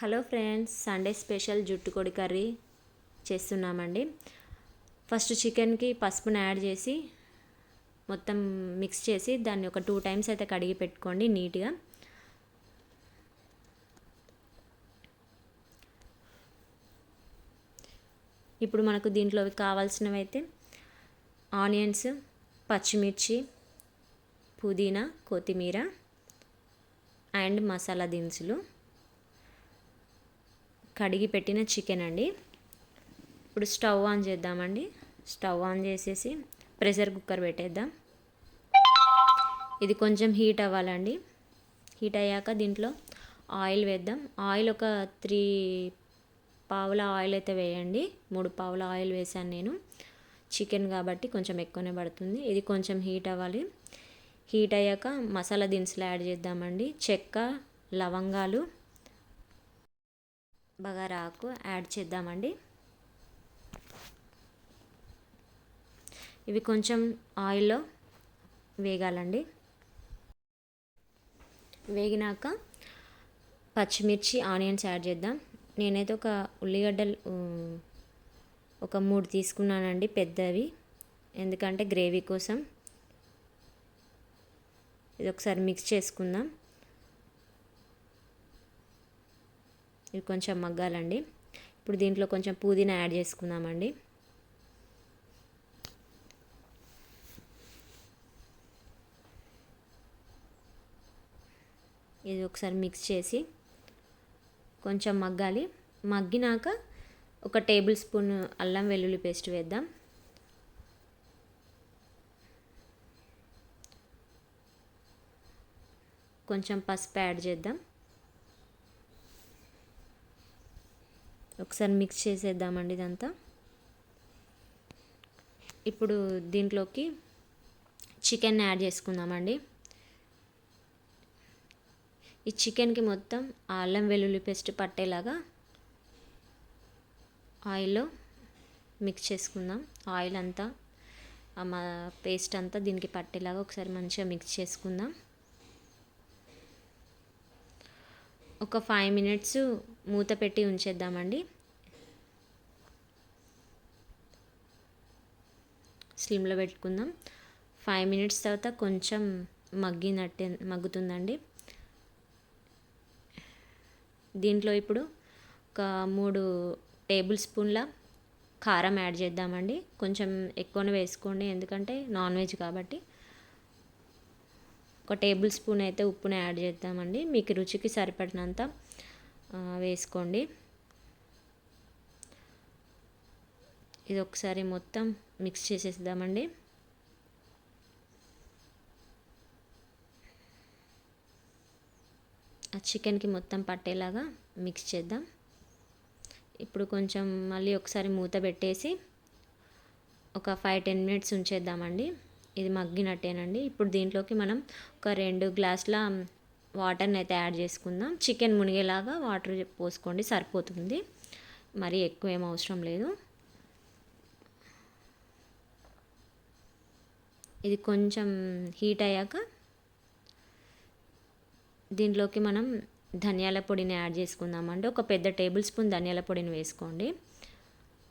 Hello friends Sunday special జుట్టు కొడి curry చేస్తున్నామండి. ఫస్ట్ చికెన్కి పసుపుని యాడ్ చేసి మొత్తం మిక్స్ చేసి దాన్ని ఒక టూ టైమ్స్ అయితే కడిగి పెట్టుకోండి నీట్గా. ఇప్పుడు మనకు దీంట్లో కావాల్సినవి అయితే ఆనియన్స్ పచ్చిమిర్చి పుదీనా కొత్తిమీర అండ్ మసాలా దినుసులు. కడిగి పెట్టిన చికెన్ అండి. ఇప్పుడు స్టవ్ ఆన్ చేద్దామండి. స్టవ్ ఆన్ చేసేసి ప్రెషర్ కుక్కర్ పెట్టేద్దాం. ఇది కొంచెం హీట్ అవ్వాలండి. హీట్ అయ్యాక దీంట్లో ఆయిల్ వేద్దాం. ఆయిల్ ఒక త్రీ పావుల ఆయిల్ అయితే వేయండి. మూడు పావుల ఆయిల్ వేసాను నేను. చికెన్ కాబట్టి కొంచెం ఎక్కువనే పడుతుంది. ఇది కొంచెం హీట్ అవ్వాలి. హీట్ అయ్యాక మసాలా దినుసులు యాడ్ చేద్దామండి. చెక్క లవంగాలు బగారా ఆకు యాడ్ చేద్దామండి. ఇవి కొంచెం ఆయిల్లో వేగాలండి. వేగినాక పచ్చిమిర్చి ఆనియన్స్ యాడ్ చేద్దాం. నేనైతే ఒక ఉల్లిగడ్డలు ఒక మూడు తీసుకున్నానండి పెద్దవి. ఎందుకంటే గ్రేవీ కోసం. ఇది ఒకసారి మిక్స్ చేసుకుందాం. ఇది కొంచెం మగ్గాలండి. ఇప్పుడు దీంట్లో కొంచెం పుదీనా యాడ్ చేసుకుందామండి. ఇది ఒకసారి మిక్స్ చేసి కొంచెం మగ్గాలి. మగ్గినాక ఒక టేబుల్ స్పూన్ అల్లం వెల్లుల్లి పేస్ట్ వేద్దాం. కొంచెం పసుపు యాడ్ చేద్దాం. ఒకసారి మిక్స్ చేసేద్దామండి ఇదంతా. ఇప్పుడు దీంట్లోకి చికెన్ యాడ్ చేసుకుందామండి. ఈ చికెన్కి మొత్తం అల్లం వెల్లుల్లి పేస్ట్ పట్టేలాగా ఆయిల్లో మిక్స్ చేసుకుందాం. ఆయిల్ అంతా మా పేస్ట్ అంతా దీనికి పట్టేలాగా ఒకసారి మంచిగా మిక్స్ చేసుకుందాం. ఒక ఫైవ్ మినిట్స్ మూత పెట్టి ఉంచేద్దామండి. స్లిమ్లో పెట్టుకుందాం. ఫైవ్ మినిట్స్ తర్వాత కొంచెం మగ్గినట్టే మగ్గుతుందండి. దీంట్లో ఇప్పుడు ఒక మూడు టేబుల్ స్పూన్ల కారం యాడ్ చేద్దామండి. కొంచెం ఎక్కువనే వేసుకోండి ఎందుకంటే నాన్ వెజ్ కాబట్టి. ఒక టేబుల్ స్పూన్ అయితే ఉప్పుని యాడ్ చేద్దామండి. మీకు రుచికి సరిపడినంత వేసుకోండి. ఇది ఒకసారి మొత్తం మిక్స్ చేసేద్దామండి. ఆ చికెన్కి మొత్తం పట్టేలాగా మిక్స్ చేద్దాం. ఇప్పుడు కొంచెం మళ్ళీ ఒకసారి మూత పెట్టేసి ఒక ఫైవ్ టెన్ మినిట్స్ ఉంచేద్దామండి. ఇది మగ్గినట్టేనండి. ఇప్పుడు దీంట్లోకి మనం ఒక రెండు గ్లాసుల వాటర్ని అయితే యాడ్ చేసుకుందాం. చికెన్ మునిగేలాగా వాటర్ పోసుకోండి సరిపోతుంది. మరీ ఎక్కువ ఏం అవసరం లేదు. ఇది కొంచెం హీట్ అయ్యాక దీంట్లోకి మనం ధనియాల పొడిని యాడ్ చేసుకుందామండి. ఒక పెద్ద టేబుల్ స్పూన్ ధనియాల పొడిని వేసుకోండి.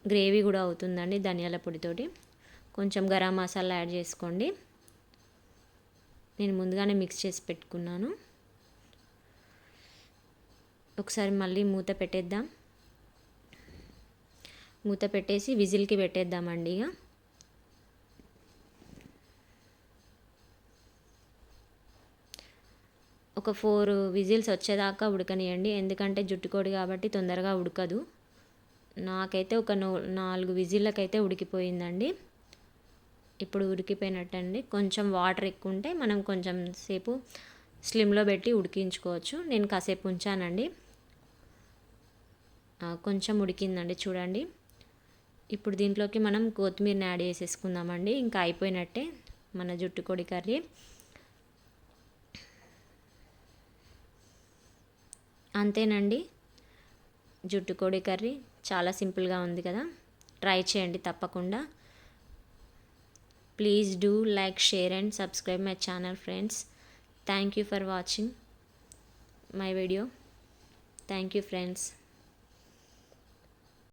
గ్రేవీ కూడా అవుతుందండి ధనియాల పొడితోటి. కొంచెం గరం మసాలా యాడ్ చేసుకోండి. నేను ముందుగానే మిక్స్ చేసి పెట్టుకున్నాను. ఒకసారి మళ్ళీ మూత పెట్టేద్దాం. మూత పెట్టేసి విజిల్కి పెట్టేద్దామండి ఇక. ఒక ఫోర్ విజిల్స్ వచ్చేదాకా ఉడకనియండి. ఎందుకంటే జుట్టుకోడి కాబట్టి తొందరగా ఉడకదు. నాకైతే ఒక నాలుగు విజిల్లకైతే ఉడికిపోయిందండి. ఇప్పుడు ఉడికిపోయినట్టండి. కొంచెం వాటర్ ఎక్కువ ఉంటే మనం కొంచెం సేపు స్లిమ్లో పెట్టి ఉడికించుకోవచ్చు. నేను కాసేపు ఉంచానండి. కొంచెం ఉడికిందండి చూడండి. ఇప్పుడు దీంట్లోకి మనం కొత్తిమీరని యాడ్ చేసేసుకుందామండి. ఇంకా అయిపోయినట్టే మన జుట్టుకోడి కర్రీ. అంతేనండి. జుట్టు కోడి కర్రీ చాలా సింపుల్గా ఉంది కదా. ట్రై చేయండి తప్పకుండా. Please do like, share and subscribe my channel friends. Thank you for watching my video. Thank you friends.